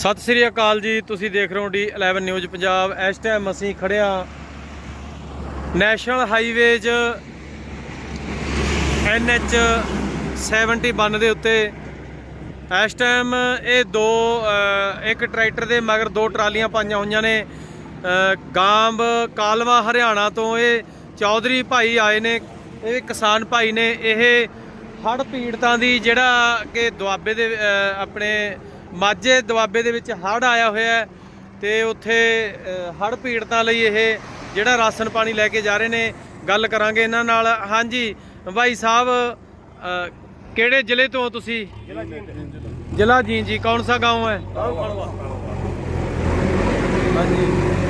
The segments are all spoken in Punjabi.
ਸਤਿ ਸ੍ਰੀ ਅਕਾਲ ਜੀ, ਤੁਸੀਂ ਦੇਖ ਰਹੇ ਹੋ ਡੀ 11 ਨਿਊਜ਼ ਪੰਜਾਬ। ਇਸ ਟਾਈਮ ਅਸੀਂ ਖੜਿਆ ਨੈਸ਼ਨਲ ਹਾਈਵੇ 'ਚ NH 71 ਦੇ ਉੱਤੇ। ਇਸ ਟਾਈਮ ਇਹ ਦੋ ਇੱਕ ਟਰੈਕਟਰ ਦੇ ਮਗਰ ਦੋ ਟਰਾਲੀਆਂ ਪਾਈਆਂ ਹੋਈਆਂ ਨੇ। ਗਾਂਬ ਕਾਲਵਾ, ਹਰਿਆਣਾ ਤੋਂ ਇਹ ਚੌਧਰੀ ਭਾਈ ਆਏ ਨੇ, ਇਹ ਕਿਸਾਨ ਭਾਈ ਨੇ। ਇਹ ਹੜ੍ਹ ਪੀੜਤਾਂ ਦੀ ਜਿਹੜਾ ਕਿ ਦੁਆਬੇ ਦੇ ਆਪਣੇ ਮਾਝੇ ਦੁਆਬੇ ਦੇ ਵਿੱਚ ਹੜ੍ਹ ਆਇਆ ਹੋਇਆ ਹੈ ਤੇ ਉੱਥੇ ਅ, ਹੜ੍ਹ ਪੀੜਤਾਂ ਲਈ ਇਹ ਜਿਹੜਾ ਰਾਸ਼ਨ ਪਾਣੀ ਲੈ ਕੇ ਜਾ ਰਹੇ ਨੇ ਗੱਲ ਕਰਾਂਗੇ ਇਹਨਾਂ ਨਾਲ ਹਾਂਜੀ ਭਾਈ ਸਾਹਿਬ ਅ, ਕਿਹੜੇ ਜ਼ਿਲ੍ਹੇ ਤੋਂ ਹੋ ਤੁਸੀਂ ਜ਼ਿਲ੍ਹਾ ਜੀਂਦ ਜੀ ਕੌਣ ਸਾ گاؤں ਹੈ ਹਾਂਜੀ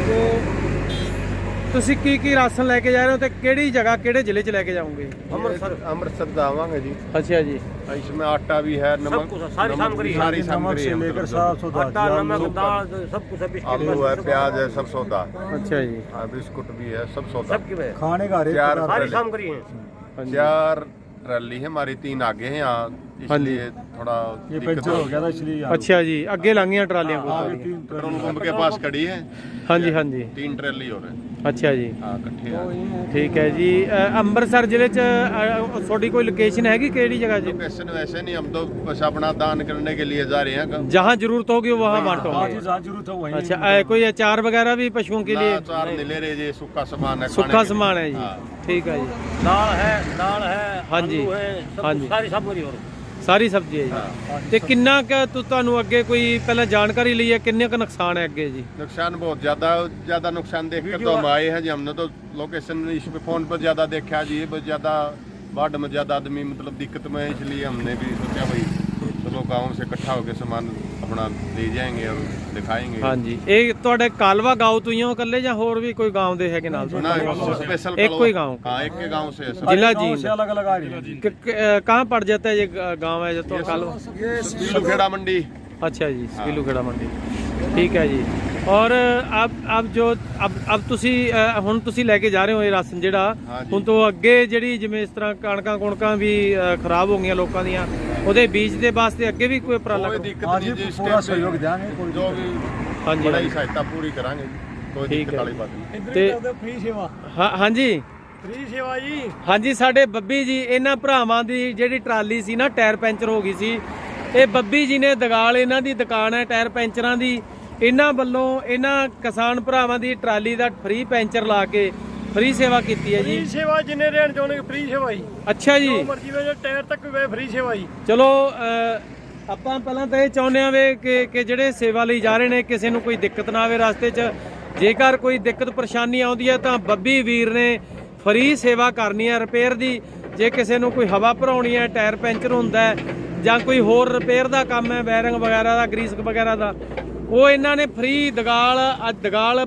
ਤੇ ਤੁਸੀਂ ਕੀ ਕੀ ਰਾਸ਼ਨ ਲੈ ਕੇ ਜਾ ਰਹੇ ਹੋ ਤੇ ਕਿਹੜੀ ਜਗ੍ਹਾ ਕਿਹੜੇ ਜ਼ਿਲ੍ਹੇ 'ਚ ਲੈ ਕੇ ਜਾਓਗੇ ਅੰਮ੍ਰਿਤਸਰ ਅੰਮ੍ਰਿਤਸਰ ਦਾ ਆਵਾਂਗੇ ਜੀ ਅੱਛਾ ਜੀ इसमें आटा भी है नमक कुछ, सारी नमक- सामग्री है। सारी सामग्री है लेकर मतलब साफ सुथरा आटा नमक दाल सब कुछ है बिस्किट आलू है प्याज है सब सौदा ਅੱਛਾ ਜੀ हाँ, बिस्कुट भी है सब सौदा सब की है खाने का हर एक चार पदार्थ- सारी ट्राली- सामग्री है ਹਾਂਜੀ चार रैली है हमारी तीन आगे हैं यहाँ इसलिए थोड़ा ये दिक्कत पंचर हो गया था इसलिए यहाँ ਅੱਛਾ ਜੀ ਅੱਗੇ ਲੰਘੀਆਂ ਟਰਾਲੀਆਂ आगे ਕੋਈ तीन पेट्रोल पंप के पास खड़ी है ਹਾਂਜੀ ਹਾਂਜੀ तीन ट्रैली हो रहे हैं ਅੱਛਾ ਜੀ हाँ इकट्ठे आ गए। ਠੀਕ ਹੈ ਜੀ ਅ, ਅੰਮ੍ਰਿਤਸਰ ਜ਼ਿਲ੍ਹੇ 'ਚ ਅ, ਤੁਹਾਡੀ ਕੋਈ ਲੋਕੇਸ਼ਨ ਹੈਗੀ ਕਿਹੜੀ ਜਗ੍ਹਾ ਜੀ लोकेशन वैसे नहीं हम तो बस अपना दान करने के लिए जा रहे हैं जहाँ जरूरत होगी वहाँ आज बांटोगे ही जहाँ जरूरत है वहीं अच्छा अ, कोई अचार वगैरह भी पशुओं के लिए ना चार नीले रहे जी सूखा सामान है खाने सूखा के लिए। सामान है जी हाँ। ठीक है जी दाल है दाल है हाँ जी। आलू है सब हाँ कुछ, जी। सारी सामग्री और ਸਾਰੀ ਸਬਜ਼ੀ ਹੈ ਜੀ ਤੇ ਕਿੰਨਾ ਕੁ ਤੁ- ਤੁਹਾਨੂੰ ਅੱਗੇ ਕੋਈ ਪਹਿਲਾਂ ਜਾਣਕਾਰੀ ਲਈ ਹੈ ਕਿੰਨੇ ਕੁ ਨੁਕਸਾਨ ਹੈ ਅੱਗੇ ਜੀ नुकसान बहुत ज्यादा ज्यादा नुकसान देख कर तो हम आए हैं जी हमने तो लोकेशन इस पे फोन पर ज्यादा देखा जी बहुत ज्यादा बाढ़ में ज्यादा आदमी मतलब दिक्कत में है इसलिए हमने भी सोचा भाई चलो गांव से इकट्ठा होकर सामान अपना ले जाएंगे और दिखाएंगे ਹਾਂਜੀ ਇਹ ਤੁਹਾਡੇ ਕਾਲਵਾ ਗਾਉਂ ਤੋਂ ਹੀ ਹੋ ਇਕੱਲੇ ਜਾਂ ਹੋਰ ਵੀ ਕੋਈ ਗਾਉਂ ਦੇ ਹੈਗੇ ਨਾਲ ना स्पेशल एक कोई गाँव? हाँ एक के गांव से है सब। जिला गाँव जींद से अलग अलग आ रही है जी क- क- अ, कहाँ पड़ जाता है ये ग- गाँव है जो तो कालवा पीलू खेड़ा मंडी अच्छा जी स्पीलू खेड़ा मंडी ਠੀਕ ਹੈ ਜੀ ਔਰ ਅਬ ਅਬ ਜੋ ਅਬ ਅਬ ਤੁਸੀਂ ਅ, ਹੁਣ ਤੁਸੀਂ ਲੈ ਕੇ ਜਾ ਰਹੇ ਹੋ ਇਹ ਰਾਸ਼ਨ ਜਿਹੜਾ ਹਾਂਜੀ। ਹੁਣ ਤੋਂ ਅੱਗੇ ਜਿਹੜੀ ਜਿਵੇਂ ਇਸ ਤਰ੍ਹਾਂ ਕਣਕਾਂ ਕੁਣਕਾਂ ਵੀ ਅ, ਖਰਾਬ ਹੋ ਗਈਆਂ ਲੋਕਾਂ ਦੀਆਂ ਉਹਦੇ ਬੀਜ ਦੇ ਵਾਸਤੇ ਅੱਗੇ ਵੀ ਕੋਈ ਉਪਰਾਲਾ ਕੋਈ ਦਿੱਕਤ ਨਹੀਂ ਜੀ ਪੂਰਾ ਸਹਿਯੋਗ ਦਿਆਂਗੇ ਕੋਈ ਜੋ ਵੀ ਹਾਂਜੀ ਬੜਾ ਸਹਾਇਤਾ ਪੂਰੀ ਕਰਾਂਗੇ ਕੋਈ ਦਿੱਕਤ ਵਾਲੀ ਬਾਤ ਨਹੀਂ। ਤੇ ਫ੍ਰੀ ਸੇਵਾ। ਹਾਂ ਹਾਂਜੀ। ਫ੍ਰੀ ਸੇਵਾ ਜੀ। ਹਾਂਜੀ ਸਾਡੇ ਬੱਬੀ ਜੀ ਇਹਨਾਂ ਭਰਾਵਾਂ ਦੀ ਜਿਹੜੀ ਟਰਾਲੀ ਸੀ ਨਾ ਟਾਇਰ ਪੈਂਚਰ ਹੋ ਗਈ ਸੀ। ਇਹ ਬੱਬੀ ਜੀ ਨੇ ਦਗਾਲ ਇਹਨਾਂ ਦੀ ਦੁਕਾਨ ਹੈ ਟਾਇਰ ਪੈਂਚਰਾਂ ਦੀ। ਇਹਨਾਂ ਵੱਲੋਂ ਇਹਨਾਂ ਕਿਸਾਨ ਭਰਾਵਾਂ ਦੀ ਟਰਾਲੀ ਦਾ ਫ੍ਰੀ ਪੈਂਚਰ ਲਾ ਕੇ ਫਰੀ ਸੇਵਾ ਕੀਤੀ ਹੈ ਜੀ? ਫ੍ਰੀ ਸੇਵਾ ਜਿੰਨੇ ਰਹਿਣ ਚਾਹੁੰਦੇ ਫ੍ਰੀ ਸੇਵਾ ਜੀ। ਅੱਛਾ ਜੀ। ਜੋ ਮਰਜ਼ੀ ਵੇ ਟਾਇਰ ਤੱਕ ਵੇ ਫ੍ਰੀ ਸੇਵਾ ਜੀ। ਚਲੋ ਆਪਾਂ ਪਹਿਲਾਂ ਤਾਂ ਇਹ ਚਾਹੁੰਦੇ ਆ ਵੇ ਕਿ ਜਿਹੜੇ ਸੇਵਾ ਲਈ ਜਾ ਰਹੇ ਨੇ ਕਿਸੇ ਨੂੰ ਕੋਈ ਦਿੱਕਤ ਨਾ ਆਵੇ ਰਸਤੇ 'ਚ। ਜੇਕਰ ਕੋਈ ਦਿੱਕਤ ਪਰੇਸ਼ਾਨੀ ਆਉਂਦੀ ਹੈ ਤਾਂ ਬੱਬੀ ਵੀਰ ਨੇ ਫਰੀ ਸੇਵਾ ਕਰਨੀ ਹੈ ਰਿਪੇਅਰ ਦੀ। ਜੇ ਕਿਸੇ ਨੂੰ ਕੋਈ ਹਵਾ ਭਰਾਉਣੀ ਹੈ ਟਾਇਰ ਪੈਂਚਰ ਹੁੰਦਾ ਜਾਂ ਕੋਈ ਹੋਰ ਰਿਪੇਅਰ ਦਾ ਕੰਮ ਹੈ ਬੈਰਿੰਗ ਵਗੈਰਾ ਦਾ ਗਰੀਸਕ ਵਗੈਰਾ ਦਾ ਉਹ ਇਹਨਾਂ ਨੇ ਫ੍ਰੀ ਦਗਾਲ ਅੱਜ ਦਗਾਲ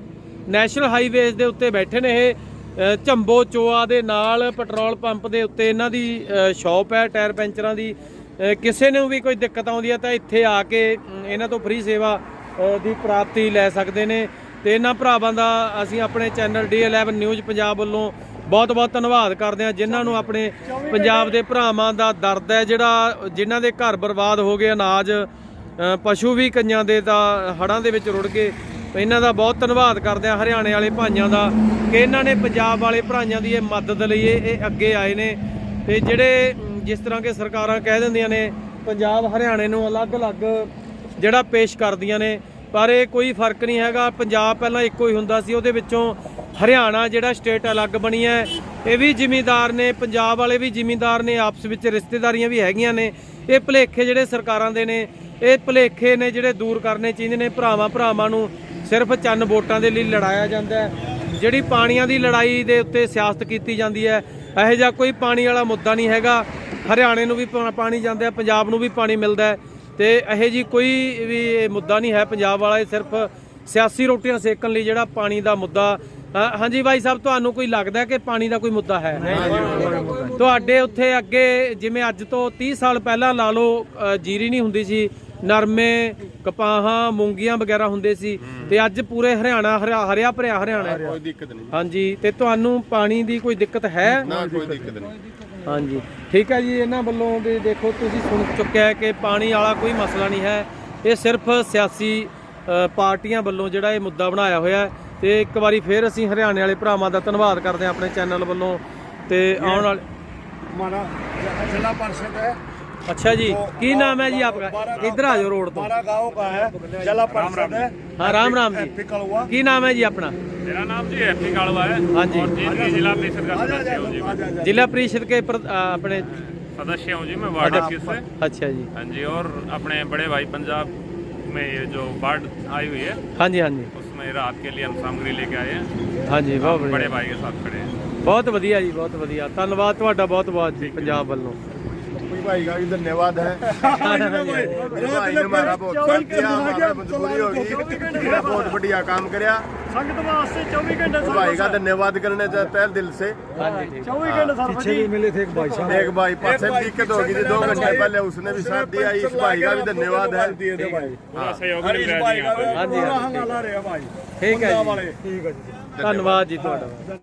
ਨੈਸ਼ਨਲ ਹਾਈਵੇਜ਼ ਦੇ ਉੱਤੇ ਬੈਠੇ ਨੇ ਇਹ। ਝੰਬੋ ਚੋਆ ਦੇ ਨਾਲ ਪੈਟਰੋਲ ਪੰਪ ਦੇ ਉੱਤੇ ਇਹਨਾਂ ਦੀ ਸ਼ਾਪ ਹੈ, ਟਾਇਰ ਪੈਂਚਰਾਂ ਦੀ। ਕਿਸੇ ਨੂੰ ਵੀ ਕੋਈ ਦਿੱਕਤ ਆਉਂਦੀ ਹੈ ਤਾਂ ਇੱਥੇ ਆ ਕੇ ਇਹਨਾਂ ਤੋਂ ਫ੍ਰੀ ਸੇਵਾ ਦੀ ਪ੍ਰਾਪਤੀ ਲੈ ਸਕਦੇ ਨੇ। ਤੇ ਇਹਨਾਂ ਭਰਾਵਾਂ ਦਾ ਅਸੀਂ ਆਪਣੇ ਚੈਨਲ D11 ਨਿਊਜ਼ ਪੰਜਾਬ ਵੱਲੋਂ ਬਹੁਤ ਬਹੁਤ ਧੰਨਵਾਦ ਕਰਦੇ ਹਾਂ, ਜਿਨ੍ਹਾਂ ਨੂੰ ਆਪਣੇ ਪੰਜਾਬ ਦੇ ਭਰਾਵਾਂ ਦਾ ਦਰਦ ਹੈ, ਜਿਹੜਾ ਜਿਨ੍ਹਾਂ ਦੇ ਘਰ ਬਰਬਾਦ ਹੋ ਗਏ ਅਨਾਜ ਪਸ਼ੂ ਵੀ ਕਈਆਂ ਦੇ ਤਾਂ ਹੜਾਂ ਦੇ ਵਿੱਚ ਰੁੜ ਗਏ। ਤੇ ਇਹਨਾਂ ਦਾ ਬਹੁਤ ਧੰਨਵਾਦ ਕਰਦੇ ਆ ਹਰਿਆਣੇ ਵਾਲੇ ਭਾਈਆਂ ਦਾ ਕਿ ਇਹਨਾਂ ਨੇ ਪੰਜਾਬ ਵਾਲੇ ਭਰਾਈਆਂ ਦੀ ਇਹ ਮਦਦ ਲਈ ਇਹ ਅੱਗੇ ਆਏ ਨੇ। ਤੇ ਜਿਹੜੇ ਜਿਸ ਤਰ੍ਹਾਂ ਕਿ ਸਰਕਾਰਾਂ ਕਹਿ ਦਿੰਦੀਆਂ ਨੇ, ਪੰਜਾਬ ਹਰਿਆਣੇ ਨੂੰ ਅਲੱਗ-ਅਲੱਗ ਜਿਹੜਾ ਪੇਸ਼ ਕਰਦੀਆਂ ਨੇ, ਪਰ ਇਹ ਕੋਈ ਫ਼ਰਕ ਨਹੀਂ ਹੈਗਾ। ਪੰਜਾਬ ਪਹਿਲਾਂ ਇੱਕੋ ਹੀ ਹੁੰਦਾ ਸੀ, ਉਹਦੇ ਵਿੱਚੋਂ ਹਰਿਆਣਾ ਜਿਹੜਾ ਸਟੇਟ ਅਲੱਗ ਬਣੀ ਹੈ। ਇਹ ਵੀ ਜ਼ਿਮੀਂਦਾਰ ਨੇ, ਪੰਜਾਬ ਵਾਲੇ ਵੀ ਜ਼ਿਮੀਂਦਾਰ ਨੇ, ਆਪਸ ਵਿੱਚ ਰਿਸ਼ਤੇਦਾਰੀਆਂ ਵੀ ਹੈਗੀਆਂ ਨੇ। ਇਹ ਭੁਲੇਖੇ ਜਿਹੜੇ ਸਰਕਾਰਾਂ ਦੇ ਨੇ, ਇਹ ਭੁਲੇਖੇ ਨੇ ਜਿਹੜੇ ਦੂਰ ਕਰਨੇ ਚਾਹੀਦੇ ਨੇ ਭਰਾਵਾਂ ਭਰਾਵਾਂ ਨੂੰ। ਸਿਰਫ ਚੰਨ ਵੋਟਾਂ ਦੇ ਲਈ ਲੜਾਇਆ ਜਾਂਦਾ ਹੈ। ਜਿਹੜੀ ਪਾਣੀਆਂ ਦੀ ਲੜਾਈ ਦੇ ਉੱਤੇ ਸਿਆਸਤ ਕੀਤੀ ਜਾਂਦੀ ਹੈ ਇਹੋ ਜਿਹਾ ਕੋਈ ਪਾਣੀ ਵਾਲਾ ਮੁੱਦਾ ਨਹੀਂ ਹੈਗਾ। ਹਰਿਆਣੇ ਨੂੰ ਵੀ ਪਾਣੀ ਜਾਂਦਾ ਹੈ ਪੰਜਾਬ ਨੂੰ ਵੀ ਪਾਣੀ ਮਿਲਦਾ ਹੈ। ਤੇ ਇਹੋ ਜੀ ਕੋਈ ਵੀ ਇਹ ਮੁੱਦਾ ਨਹੀਂ ਹੈ। ਪੰਜਾਬ ਵਾਲਾ ਇਹ ਸਿਰਫ ਸਿਆਸੀ ਰੋਟੀਆਂ ਸੇਕਣ ਲਈ ਜਿਹੜਾ ਪਾਣੀ ਦਾ ਮੁੱਦਾ ਹਾਂਜੀ ਭਾਈ ਸਾਹਿਬ ਤੁਹਾਨੂੰ ਕੋਈ ਲੱਗਦਾ ਕਿ ਪਾਣੀ ਦਾ ਕੋਈ ਮੁੱਦਾ ਹੈ? ਤੁਹਾਡੇ ਉੱਥੇ ਅੱਗੇ ਜਿਵੇਂ ਅੱਜ ਤੋਂ 30 ਸਾਲ ਪਹਿਲਾਂ ਲਾ ਲਓ ਜੀਰੀ ਨਹੀਂ ਹੁੰਦੀ ਸੀ ਨਰਮੇ ਕਪਾਹਾਂ ਮੂੰਗੀਆਂ ਵਗੈਰਾ ਹੁੰਦੇ ਸੀ ਤੇ ਅੱਜ ਪੂਰੇ ਹਰਿਆਣਾ ਹਰਿਆ ਹਰਿਆ ਭਰਿਆ ਹਰਿਆਣਾ ਹੈ। कोई दिक्कत नहीं ਹਾਂਜੀ ਤੇ ਤੁਹਾਨੂੰ ਪਾਣੀ ਦੀ ਕੋਈ ਦਿੱਕਤ ਹੈ ना कोई दिक्कत नहीं ਹਾਂਜੀ ਠੀਕ ਹੈ ਜੀ ਇਹਨਾਂ ਵੱਲੋਂ ਵੀ ਦੇਖੋ ਤੁਸੀਂ ਸੁਣ ਚੁੱਕਿਆ ਹੈ ਕਿ ਪਾਣੀ ਵਾਲਾ ਕੋਈ ਮਸਲਾ ਨਹੀਂ ਹੈ ਇਹ ਸਿਰਫ ਸਿਆਸੀ ਅ, ਪਾਰਟੀਆਂ ਵੱਲੋਂ ਜਿਹੜਾ ਇਹ ਮੁੱਦਾ ਬਣਾਇਆ ਹੋਇਆ ਹੈ ਤੇ ਇੱਕ ਵਾਰੀ ਫੇਰ ਅਸੀਂ ਹਰਿਆਣੇ ਵਾਲੇ ਭਰਾਵਾਂ ਦਾ ਧੰਨਵਾਦ ਕਰਦੇ ਹਾਂ ਆਪਣੇ ਚੈਨਲ ਵੱਲੋਂ ਤੇ ਆਉਣ ਵਾਲੇ हमारा जिला परिषद है ਅੱਛਾ ਜੀ ਕੀ ਨਾਮ ਹੈ ਜੀ ਆਪਕਾ ਇੱਧਰ ਆ ਜਾਓ ਰੋਡ ਤੋਂ हमारा गांव का है जिला परिषद है ਹਾਂ ਰਾਮ ਰਾਮ ਜੀ पिकल हुआ ਕੀ ਨਾਮ ਹੈ ਜੀ ਆਪਣਾ मेरा नाम जी हैप्पी कालवा है ਹਾਂਜੀ और जींद जिला परिषद का सदस्य हूँ जी मैं ਜ਼ਿਲ੍ਹਾ ਪ੍ਰੀਸ਼ਦ ਕੇ ਪ੍ਰ- ਅ, ਆਪਣੇ सदस्य हूँ जी मैं वार्ड इक्कीस से ਅੱਛਾ ਜੀ हाँ जी और अपने बड़े भाई पंजाब में ये जो बाढ़ आई हुई है ਹਾਂਜੀ ਹਾਂਜੀ उसमें राहत के लिए हम सामग्री लेके आए हैं ਹਾਂਜੀ ਬਹੁਤ बड़े ਵਧੀਆ भाई के साथ खड़े हैं ਬਹੁਤ ਵਧੀਆ ਜੀ ਬਹੁਤ ਵਧੀਆ ਧੰਨਵਾਦ ਤੁਹਾਡਾ ਬਹੁਤ ਬਹੁਤ ਜੀ ਪੰਜਾਬ ਵੱਲੋਂ कोई भाई का भी धन्यवाद है मेरे भाई ने हमारा बहुत साथ दिया हमारा मजबूरी होगी मेरा बहुत बढ़िया काम करया ਸੰਗਤ ਵਾਸਤੇ 24 ਘੰਟੇ तो भाई का धन्यवाद करना चाहता है दिल से ਹਾਂਜੀ ਠੀਕ 24 घंटे सर पीछे भी मिले थे एक भाई साहब एक भाई पास से दिक्कत होगी थी दो घंटे पहले उसने भी साथ दिया इस भाई का भी धन्यवाद है दिए थे भाई पूरा सहयोग हर मिल इस रहा है भाई जी का यहाँ पर हाँ जी, हाँ जी। हंगाला रहे भाई ਠੀਕ ਹੈ ਜੀ वाले ठीक है जी ਧੰਨਵਾਦ ਜੀ ਤੁਹਾਡਾ